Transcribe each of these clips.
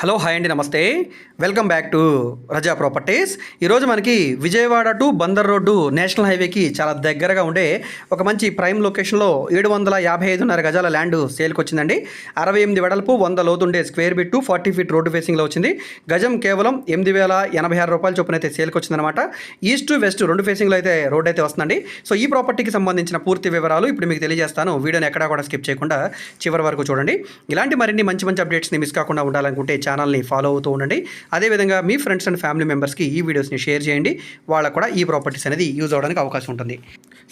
Hello hi అండి నమస్తే. Welcome back to Raza properties. ఈరోజు మనకి Vijayawada to Bandar road national హైవేకి చాలా దగ్గరగా ఉండే ఒక మంచి ప్రైమ్ లొకేషన్లో ఏడు వందల యాభై ఐదున్నర గజాల ల్యాండ్ సేల్కి వచ్చిందండి అరవై ఎనిమిది వెడల్పు వంద లోతుండే square feet to forty feet road ఫేసింగ్లో వచ్చింది. గజం కేవలం ఎనిమిది వేల ఎనభై ఆరు రూపాయల చొప్పున అయితే సేల్కి వచ్చిందనమాట ఈస్ట్ వెస్ట్ రెండు ఫేసింగ్లో అయితే రోడ్ అయితే వస్తుందండి. సో ఈ ప్రాపర్టీకి సంబంధించిన పూర్తి వివరాలు ఇప్పుడు మీకు తెలియజేస్తాను. వీడియోని ఎక్కడా కూడా స్కిప్ చేయకుండా చివరి వరకు చూడండి. ఇలాంటి మరిన్ని మంచి మంచి అప్డేట్స్ని మిస్ కాకుండా ఉండాలనుకుంటే ఛానల్ని ఫాలో అవుతూ ఉండండి. అదేవిధంగా మీ ఫ్రెండ్స్ అండ్ ఫ్యామిలీ మెంబర్స్కి ఈ వీడియోస్ని షేర్ చేయండి. వాళ్ళకు కూడా ఈ ప్రాపర్టీస్ అనేది యూజ్ అవ్వడానికి అవకాశం ఉంటుంది.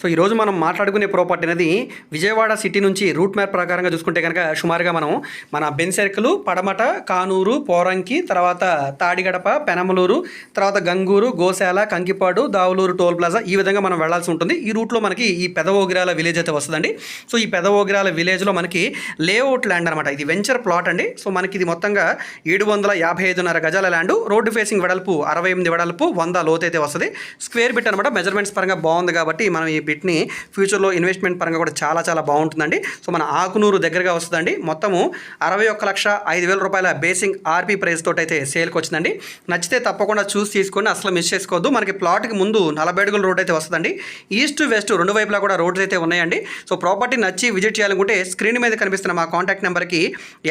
సో ఈరోజు మనం మాట్లాడుకునే ప్రాపర్టీ అనేది విజయవాడ సిటీ నుంచి రూట్ మ్యాప్ ప్రకారంగా చూసుకుంటే కనుక సుమారుగా మనం మన బెన్ సర్కిల్ పడమట కానూరు పోరంకి తర్వాత తాడిగడప పెనమలూరు తర్వాత గంగూరు గోశాల కంకిపాడు దావులూరు టోల్ ప్లాజా ఈ విధంగా మనం వెళ్ళాల్సి ఉంటుంది. ఈ రూట్లో మనకి ఈ పెదవోగిరాల విలేజ్ అయితే వస్తుందండి. సో ఈ పెదవోగిరాల విలేజ్లో మనకి లేఅవుట్ ల్యాండ్ అనమాట ఇది వెంచర్ ప్లాట్ అండి. సో మనకి ఇది మొత్తంగా ఏడు వందల యాభై ఐదున్నర గజాల ల్యాండ్. రోడ్డు ఫేసింగ్ వెడల్పు అరవై ఎనిమిది వెడల్పు వంద లోతైతే వస్తుంది. స్క్వేర్ బిట్ అనమాట మెజర్మెంట్స్ పరంగా బాగుంది కాబట్టి మనం ఈ బిట్ని ఫ్యూచర్లో ఇన్వెస్ట్మెంట్ పరంగా కూడా చాలా చాలా బాగుంటుందండి. సో మన ఆకునూరు దగ్గరగా వస్తుందండి. మొత్తము అరవై ఒక్క లక్ష ఐదు వేల రూపాయల బేసింగ్ ఆర్పీ ప్రైస్ తోటి అయితే సేల్కి వచ్చిందండి. నచ్చితే తప్పకుండా చూసి తీసుకొని అసలు మిస్ చేసుకోవద్దు. మనకి ప్లాట్కి ముందు నలభై అడుగుల రోడ్ అయితే వస్తుందండి. ఈస్ట్ వెస్ట్ రెండు వైపులా కూడా రోడ్స్ అయితే ఉన్నాయండి. సో ప్రాపర్టీ నచ్చి విజిట్ చేయాలనుకుంటే స్క్రీన్ మీద కనిపిస్తున్న మా కాంటాక్ట్ నెంబర్కి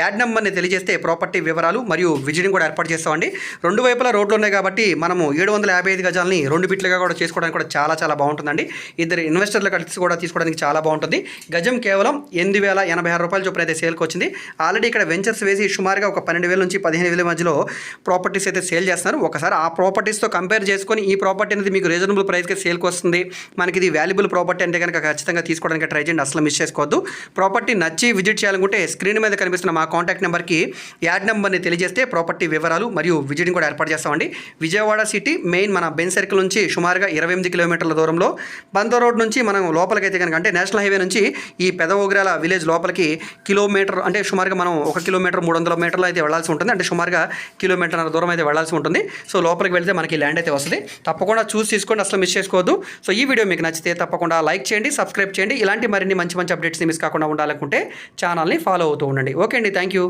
యాడ్ నెంబర్ని తెలియజేస్తే ప్రాపర్టీ వివరాలు మరియు విజిటింగ్ కూడా ఏర్పాటు చేస్తామండి. రెండు వైపులా రోడ్లు ఉన్నాయి కాబట్టి మనము ఏడు వందల యాభై ఐదు గజాలని రెండు బిట్లుగా కూడా చేసుకోవడానికి కూడా చాలా చాలా బాగుంటుందండి. ఇద్దరు ఇన్వెస్టర్లు కలిసి కూడా తీసుకోవడానికి చాలా బాగుంటుంది. గజం కేవలం ఎనిమిది వేల ఎనభై ఆరు రూపాయల చొప్పున అయితే సేల్కి వచ్చింది. ఆల్రెడీ ఇక్కడ వెంచర్స్ వేసి సుమారుగా ఒక పన్నెండు వేల నుంచి పదిహేను వేల మధ్యలో ప్రాపర్టీస్ అయితే సేల్ చేస్తున్నారు. ఒకసారి ఆ ప్రాపర్టీస్తో కంపేర్ చేసుకొని ఈ ప్రాపర్టీ అనేది మీకు రీజనబుల్ ప్రైస్కి సేల్కి వస్తుంది. మనకి ఇది వాల్యుబుల్ ప్రాపర్టీ అంటే కనుక ఖచ్చితంగా తీసుకోవడానికి ట్రై చేయండి. అసలు మిస్ చేసుకోవద్దు. ప్రాపర్టీ నచ్చి విజిట్ చేయాలనుకుంటే స్క్రీన్ మీద కనిపిస్తున్న మా కాంటాక్ట్ నెంబర్కి యాడ్ నెంబర్ని తెలియజేస్తే ప్రాపర్టీ వివరాలు మరియు విజిటింగ్ కూడా ఏర్పాటు చేస్తామండి. విజయవాడ సిటీ మెయిన్ మన బెన్ సర్కిల్ నుంచి సుమారుగా ఇరవై ఎనిమిది కిలోమీటర్ల దూరంలో బంద రోడ్ నుంచి మనం లోపలికైతే కనుక అంటే నేషనల్ హైవే నుంచి ఈ పెదవోగ్రాల విలేజ్ లోపలికి కిలోమీటర్ అంటే సుమారుగా మనం ఒక కిలోమీటర్ మూడు వందల మీటర్లు అయితే వెళ్ళాల్సి ఉంటుంది. అంటే సుమారుగా కిలోమీటర్ దూరం అయితే వెళ్ళాల్సి ఉంటుంది. సో లోపలికి వెళ్తే మనకి ల్యాండ్ అయితే వస్తుంది. తప్పకుండా చూసి తీసుకోండి. అసలు మిస్ చేసుకోవద్దు. సో ఈ వీడియో మీకు నచ్చితే తప్పకుండా లైక్ చేయండి సబ్స్క్రైబ్ చేయండి. ఇలాంటి మరిన్ని మంచి మంచి అప్డేట్స్ని మిస్ కాకుండా ఉండాలనుకుంటే ఛానల్ని ఫాలో అవుతూ ఉండండి. ఓకే అండి. Thank you.